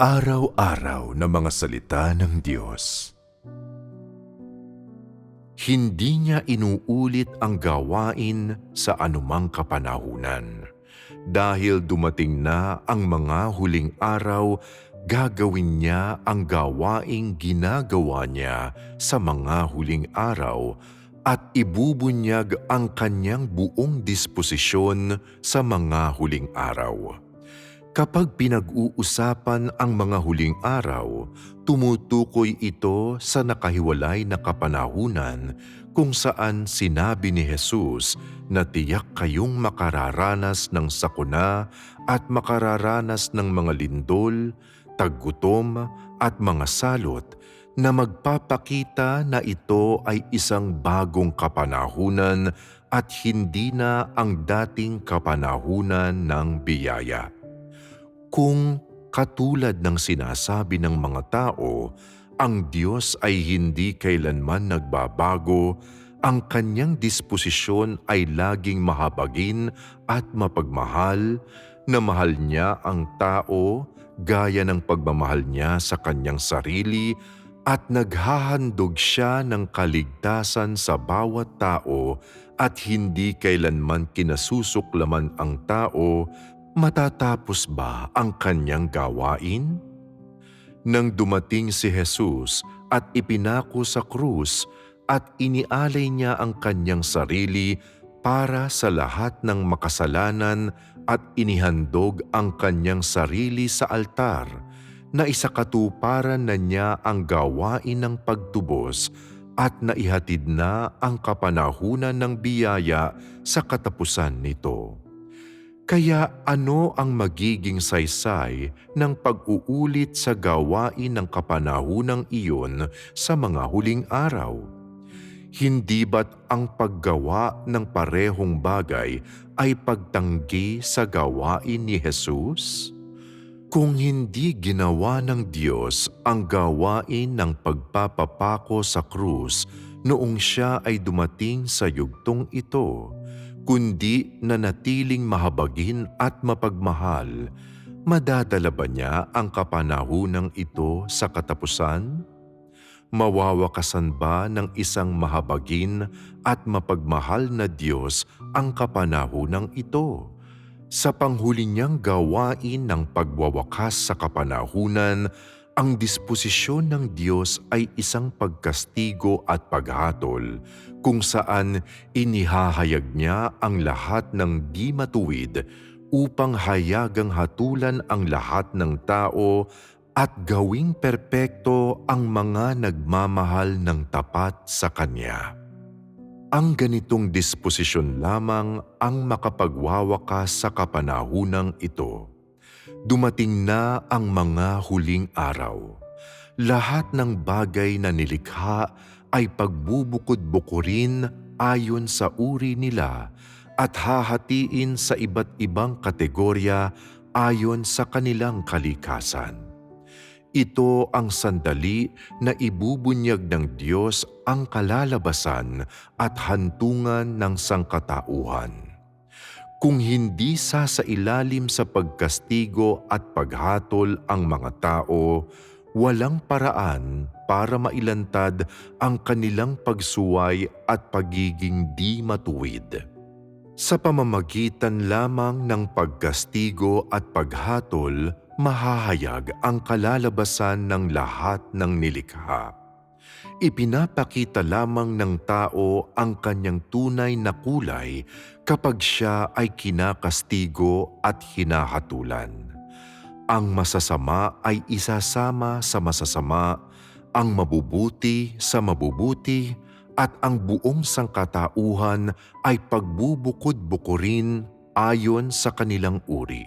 Araw-araw na mga salita ng Diyos. Hindi niya inuulit ang gawain sa anumang kapanahunan. Dahil dumating na ang mga huling araw, gagawin niya ang gawaing ginagawa niya sa mga huling araw at ibubunyag ang kanyang buong disposisyon sa mga huling araw. Kapag pinag-uusapan ang mga huling araw, tumutukoy ito sa nakahiwalay na kapanahunan kung saan sinabi ni Jesus na tiyak kayong makararanas ng sakuna at makararanas ng mga lindol, taggutom at mga salot na magpapakita na ito ay isang bagong kapanahunan at hindi na ang dating kapanahunan ng biyaya. Kung katulad ng sinasabi ng mga tao, ang Diyos ay hindi kailanman nagbabago, ang kanyang disposisyon ay laging mahabagin at mapagmahal, na mahal niya ang tao gaya ng pagmamahal niya sa kanyang sarili at naghahandog siya ng kaligtasan sa bawat tao at hindi kailanman kinasusuklaman ang tao matatapos ba ang kanyang gawain? Nang dumating si Jesus at ipinako sa krus at inialay niya ang kanyang sarili para sa lahat ng makasalanan at inihandog ang kanyang sarili sa altar na isakatuparan na niya ang gawain ng pagtubos at naihatid na ang kapanahunan ng biyaya sa katapusan nito. Kaya ano ang magiging saysay ng pag-uulit sa gawain ng kapanahunang iyon sa mga huling araw? Hindi ba't ang paggawa ng parehong bagay ay pagtanggi sa gawain ni Jesus? Kung hindi ginawa ng Diyos ang gawain ng pagpapapako sa krus noong siya ay dumating sa yugtong ito, kundi nanatiling mahabagin at mapagmahal, madadala ba niya ang kapanahunang ito sa katapusan? Mawawakasan ba ng isang mahabagin at mapagmahal na Diyos ang kapanahunang ito? Sa panghuli niyang gawain ng pagwawakas sa kapanahunan, ang disposisyon ng Diyos ay isang pagkastigo at paghatol kung saan inihahayag niya ang lahat ng di matuwid upang hayagang hatulan ang lahat ng tao at gawing perpekto ang mga nagmamahal ng tapat sa Kanya. Ang ganitong disposisyon lamang ang makapagwawakas sa kapanahunang ito. Dumating na ang mga huling araw. Lahat ng bagay na nilikha ay pagbubukod-bukurin ayon sa uri nila at hahatiin sa iba't ibang kategorya ayon sa kanilang kalikasan. Ito ang sandali na ibubunyag ng Diyos ang kalalabasan at hantungan ng sangkatauhan. Kung hindi sa sa ilalim sa pagkastigo at paghatol ang mga tao, walang paraan para mailantad ang kanilang pagsuway at pagiging di matuwid. Sa pamamagitan lamang ng pagkastigo at paghatol, mahahayag ang kalalabasan ng lahat ng nilikha. Ipinapakita lamang ng tao ang kanyang tunay na kulay kapag siya ay kinakastigo at hinahatulan. Ang masasama ay isasama sa masasama, ang mabubuti sa mabubuti, at ang buong sangkatauhan ay pagbubukod-bukurin ayon sa kanilang uri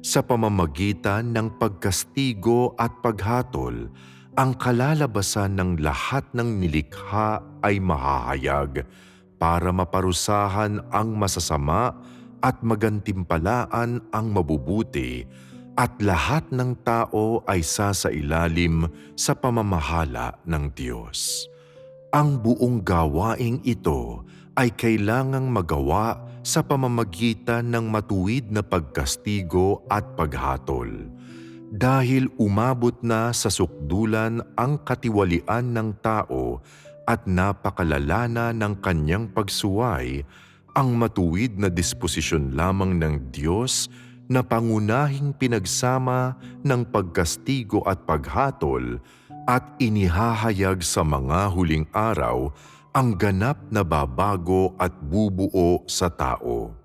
sa pamamagitan ng pagkastigo at paghatol, ang kalalabasan ng lahat ng nilikha ay mahahayag para maparusahan ang masasama at magantimpalaan ang mabubuti at lahat ng tao ay sasailalim sa pamamahala ng Diyos. Ang buong gawaing ito ay kailangang magawa sa pamamagitan ng matuwid na pagkastigo at paghatol. Dahil umabot na sa sukdulan ang katiwalian ng tao at napakalala na ng kanyang pagsuway, ang matuwid na disposisyon lamang ng Diyos na pangunahing pinagsama ng pagkastigo at paghatol at inihahayag sa mga huling araw ang ganap na babago at bubuo sa tao.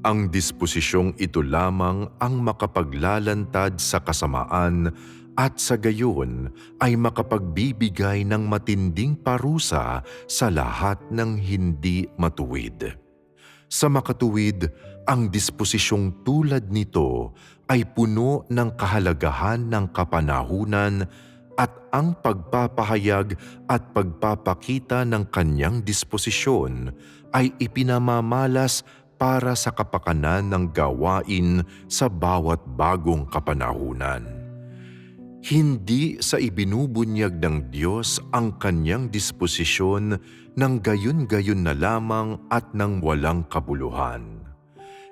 Ang disposisyong ito lamang ang makapaglalantad sa kasamaan at sa gayon ay makapagbibigay ng matinding parusa sa lahat ng hindi matuwid. Sa makatuwid, ang disposisyong tulad nito ay puno ng kahalagahan ng kapanahunan at ang pagpapahayag at pagpapakita ng kanyang disposisyon ay ipinamamalas para sa kapakanan ng gawain sa bawat bagong kapanahunan. Hindi sa ibinubunyag ng Diyos ang kanyang disposisyon ng gayon-gayon na lamang at ng walang kabuluhan.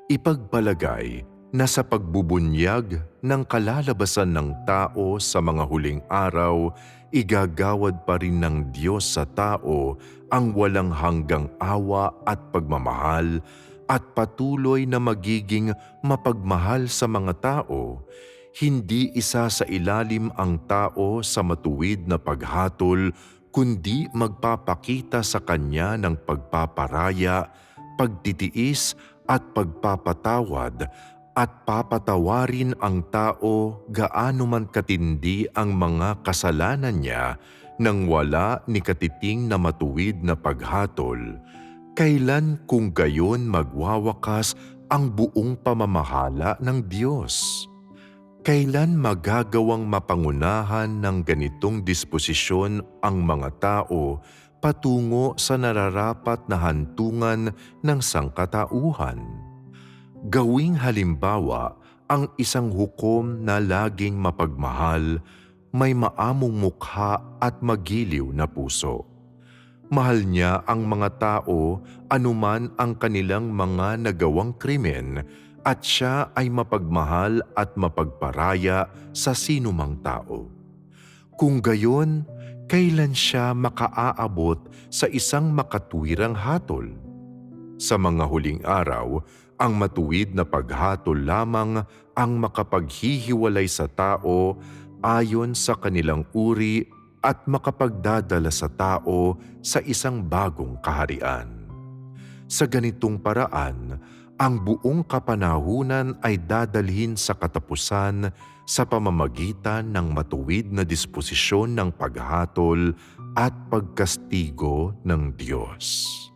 Ipagpalagay na sa pagbubunyag ng kalalabasan ng tao sa mga huling araw, igagawad pa rin ng Diyos sa tao ang walang hanggang awa at pagmamahal at patuloy na magiging mapagmahal sa mga tao, hindi isa sa ilalim ang tao sa matuwid na paghatol kundi magpapakita sa kanya ng pagpaparaya, pagtitiis at pagpapatawad at papatawarin ang tao gaano man katindi ang mga kasalanan niya nang wala ni katiting na matuwid na paghatol kailan kung gayon magwawakas ang buong pamamahala ng Diyos? Kailan magagawang mapangunahan ng ganitong disposisyon ang mga tao patungo sa nararapat na hantungan ng sangkatauhan? Gawing halimbawa ang isang hukom na laging mapagmahal, may maamong mukha at magiliw na puso Mahal niya ang mga tao anuman ang kanilang mga nagawang krimen at siya ay mapagmahal at mapagparaya sa sinumang tao. Kung gayon, kailan siya makaaabot sa isang makatwirang hatol? Sa mga huling araw, ang matuwid na paghatol lamang ang makapaghihiwalay sa tao ayon sa kanilang uri at makapagdadala sa tao sa isang bagong kaharian. Sa ganitong paraan, ang buong kapanahunan ay dadalhin sa katapusan sa pamamagitan ng matuwid na disposisyon ng paghatol at pagkastigo ng Diyos.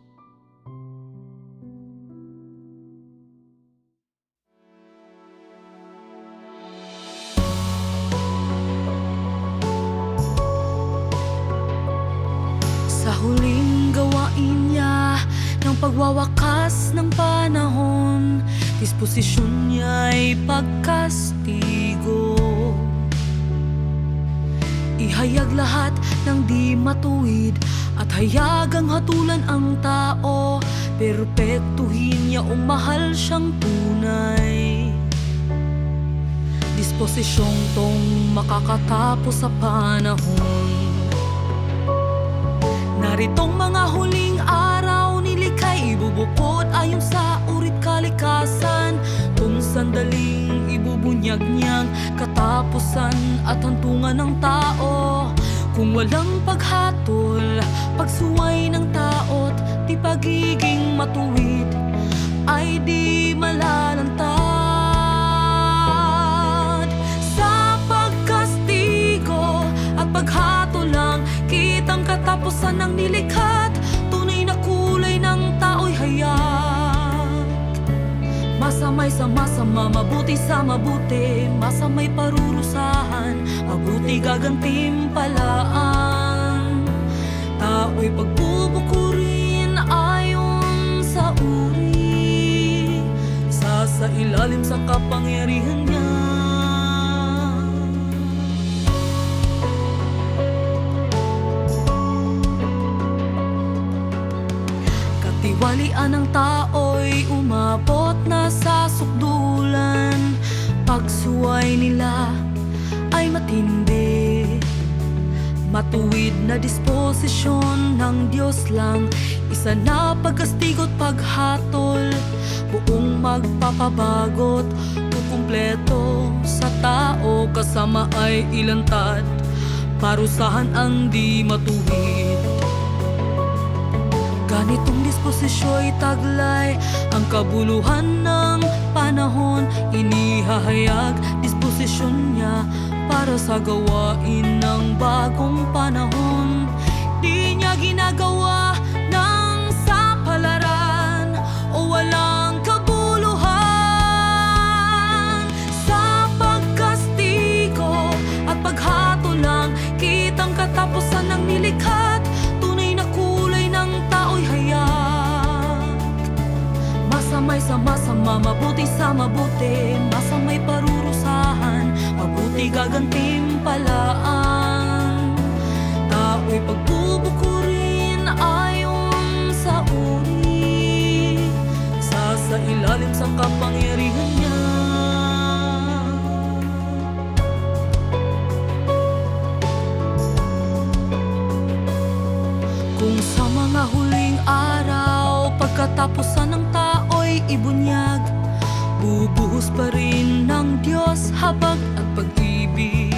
Pagwawakas ng panahon Disposisyon niya'y pagkastigo. Ihayag lahat ng di matuwid At hayagang hatulan ang tao Perpektuhin niya o mahal siyang tunay. Disposisyong tong makakatapos sa panahon. Naritong mga huling araw ibubukod ayon sa urit kalikasan. Kung sandaling ibubunyag niyang katapusan at hantungan ng tao. Kung walang paghatol, pagsuway ng tao't di pagiging matuwid Ay di at paghatol lang Kitang katapusan ng nilikhat hayag Masamay sa masama, mabuti sa mabuti Masamay parurusahan, mabuti gagantimpalaan Tao'y pagbubukurin ayon sa uri Sa sa ilalim sa kapangyarihan Katiwalian ng tao'y umabot na sa sukdulan. Pagsuway nila matindi. Matuwid na disposisyon ng Diyos lang. Isa na pagkastigo't paghatol. Buong magpapabagot Kukumpleto sa tao. Kasama ay ilantad. Parusahan ang di matuwid Ganitong disposisyo'y taglay. Ang kabuluhan ng panahon Inihahayag disposisyon niya Para sa gawain ng bagong panahon. Di niya ginagawa Bubuhos pa rin ng Diyos habag at pag-ibig.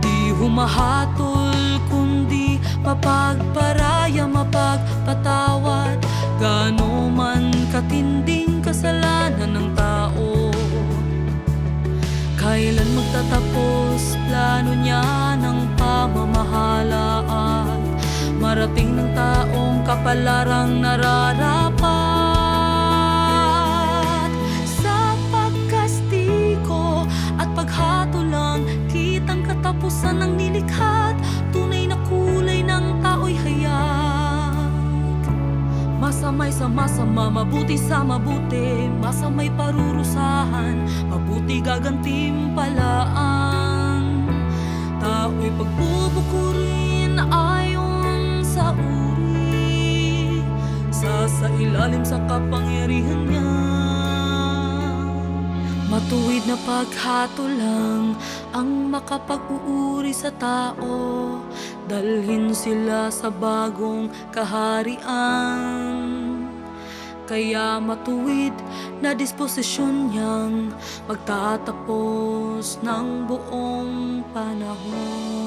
Di humahatol kundi mapagparaya, mapagpatawad. Gano man katinding kasalanan ng tao Kailan magtatapos plano niya ng pamamahalaan? Marating ng taong kapalaran nararapat paghatol lang Kitang katapusan ng nilikhat Tunay na kulay ng tao'y hayag. Masamay sa masama, mabuti sa mabuti Masamay parurusahan, mabuti gagantimpalaan Tao'y pagbubukurin ayon sa uri Sa sa ilalim sa kapangyarihan niya Matuwid na paghatol lang ang makapag-uuri sa tao. Dalhin sila sa bagong kaharian. Kaya matuwid na disposisyon niyang Magtatapos ng buong panahon